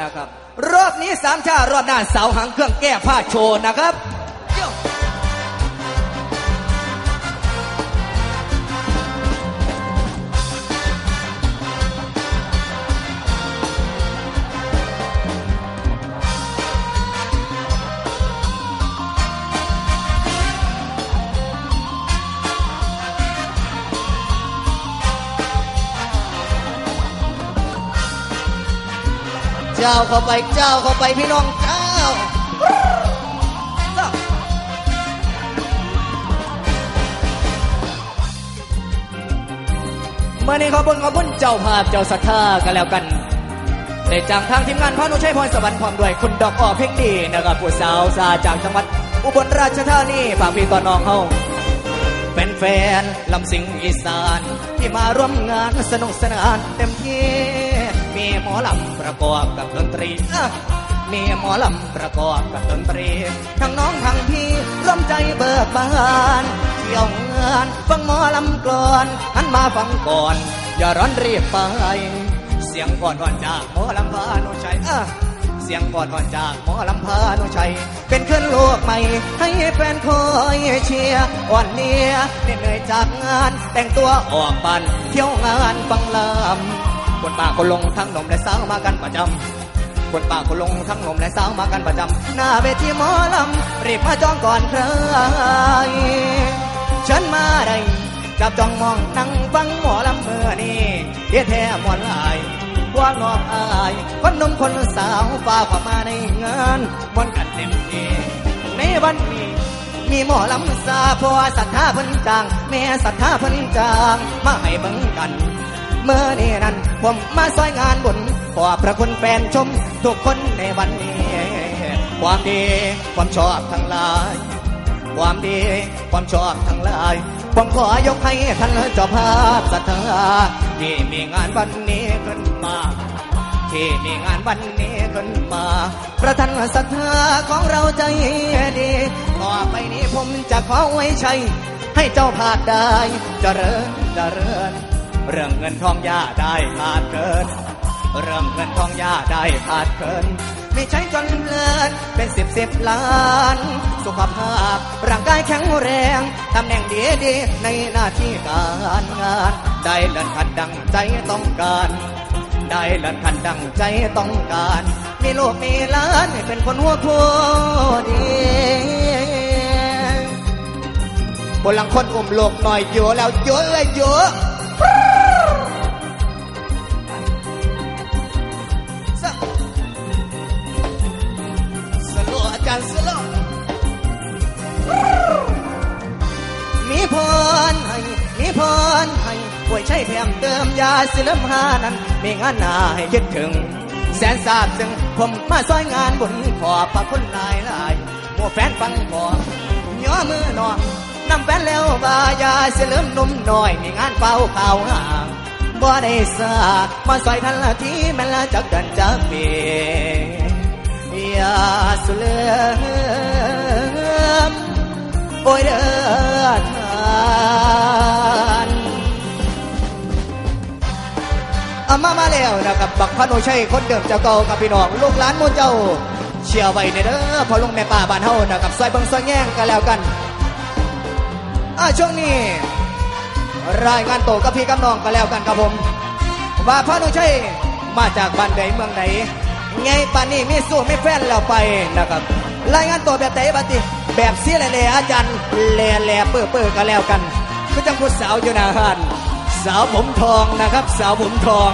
นะครับ รอบนี้สามชารอบด้านเสาหางเครื่องแก้ผ้าโชว์นะครับ จ้าเข้าไปเจ้าเข้าไปพี่น้องเจ้าเมื่อนี้ขอบุญขอบุญเจ้าภาพเจ้าศรัทธากันแล้วกันได้จ้างทางทีมงานพระนุชัยพรสวรรค์พร้อมด้วยคุณดอกอ้อเพ่งดีนะครับผู้สาวซาจากจังหวัดอุบลราชธานีฝากพี่ตอนน้องเฮาเป็นแฟนลำสิงอีสานที่มาร่วมงานสนุกสนานเต็มที่ มีหมอลำประกอบกับดนตรีมีหมอลำประกอบกับดนตรี ทั้งน้องทั้งพี่ร่วมใจเบิกบานเที่ยวงานฟังหมอลำกลอนหันมาฟังก่อน อย่าร้อนรีบไป เสียงก่อนก่อนจากหมอลำพาโนชัยอะเสียงกอดก่อนจากหมอลำพานุชัย เป็นขึ้นโลกใหม่ ให้แฟนคอยเชียร์อ่อนเนียเหนื่อยจากงาน แต่งตัวออกบันเที่ยวงานฟังลำ คนป่าคนลงทั้งหนุ่มและสาวมากันประจำคนป่าคนลงทั้งหนุ่มและสาวมากันประจำหน้าเวทีหมอลำรีบมาจองก่อนใครฉันมาได้จับจ้องมองนั่งฟังหมอลำเมื่อนี้เฮ็ดแท้มวนลายว่างอกอายคนหนุ่มคนสาวฝ่าเข้ามาในงานมวนกันเต็มที่ในวันนี้มีหมอลำซาพราะว่าศรัทธาเพิ่นจาง แม่ศรัทธาเพิ่นจาง มาให้เบิ่งกัน เมื่อนี้นั้น ผมมาซอยงานบุญขอบพระคุณแฟนชม ทุกคนในวันนี้ ความดี ความชอบทั้งหลาย ความดี ความชอบทั้งหลายผมขอยกให้ท่านเจ้าภาพศรัทธาที่มีงานวันนี้ขึ้นมาที่มีงานวันนี้ขึ้นมาประทานศรัทธาของเราใจดีต่อไปนี้ผมจะขอไว้ใช้ให้เจ้าภาพได้เจริญเจริญ เรื่องเงินทองย่าได้ขาดเกิน เรื่องเงินทองย่าได้ขาดเกิน ไม่ใช่จนเลินเป็นสิบสิบล้าน สุขภาพร่างกายแข็งแรง ตำแหน่งดีดีในหน้าที่การงาน ได้เลื่อนขัดดังใจต้องการ ได้เลื่อนขัดดังใจต้องการ มีลูกมีหลานให้เป็นคนหัวโคดีบนหลังคนอุ้มโลกหน่อยเยอะแล้วเยอะเลยเยอะ พรให้ป่วยใช้เพียมเติมยาสิลมหานั้นมีงานหนาให้คิดถึง แสนสาบซึ่งผมมาซอยงานบุญขอบพระคุณหลายหลายหมัวแฟนฟังบ่ย่อมือหนอนำแฟนแล้วบายาสิลืมนุ่มหน่อยมีงานเฝ้าข่าวห่างบ่ได้สามาซอยทันละทีแม่ละจักเดินจักปียาสุเลือมโอ้ยเด้อทาน อามามาแล้วนะครับบักพระโนชัยคนเดิมเจ้าเก่ากับพี่น้องลูกหลานมูเจ้า เชียร์ไว้ในเด้อพอลงแม่ป่าบ้านเฮานะครับซอยเบิงซอยแง่งกันแล้วกันอ่าช่วงนี้รายงานโตวกับพี่กับน้องกันแล้วกันครับผม ว่าพระนุชัยมาจากบ้านใดเมืองไหนไงป่านนี้มีสู้ไม่แฟนแล้วไปนะครับ รายงานตัวแบบไหนบัดนี้แบบเสียแหล่อาจารย์แหล่ๆเปื้อเปื้อๆกันแล้วกันก็จังพูดสาวอยู่นาหัน สาวผมทองนะครับ สาวผมทอง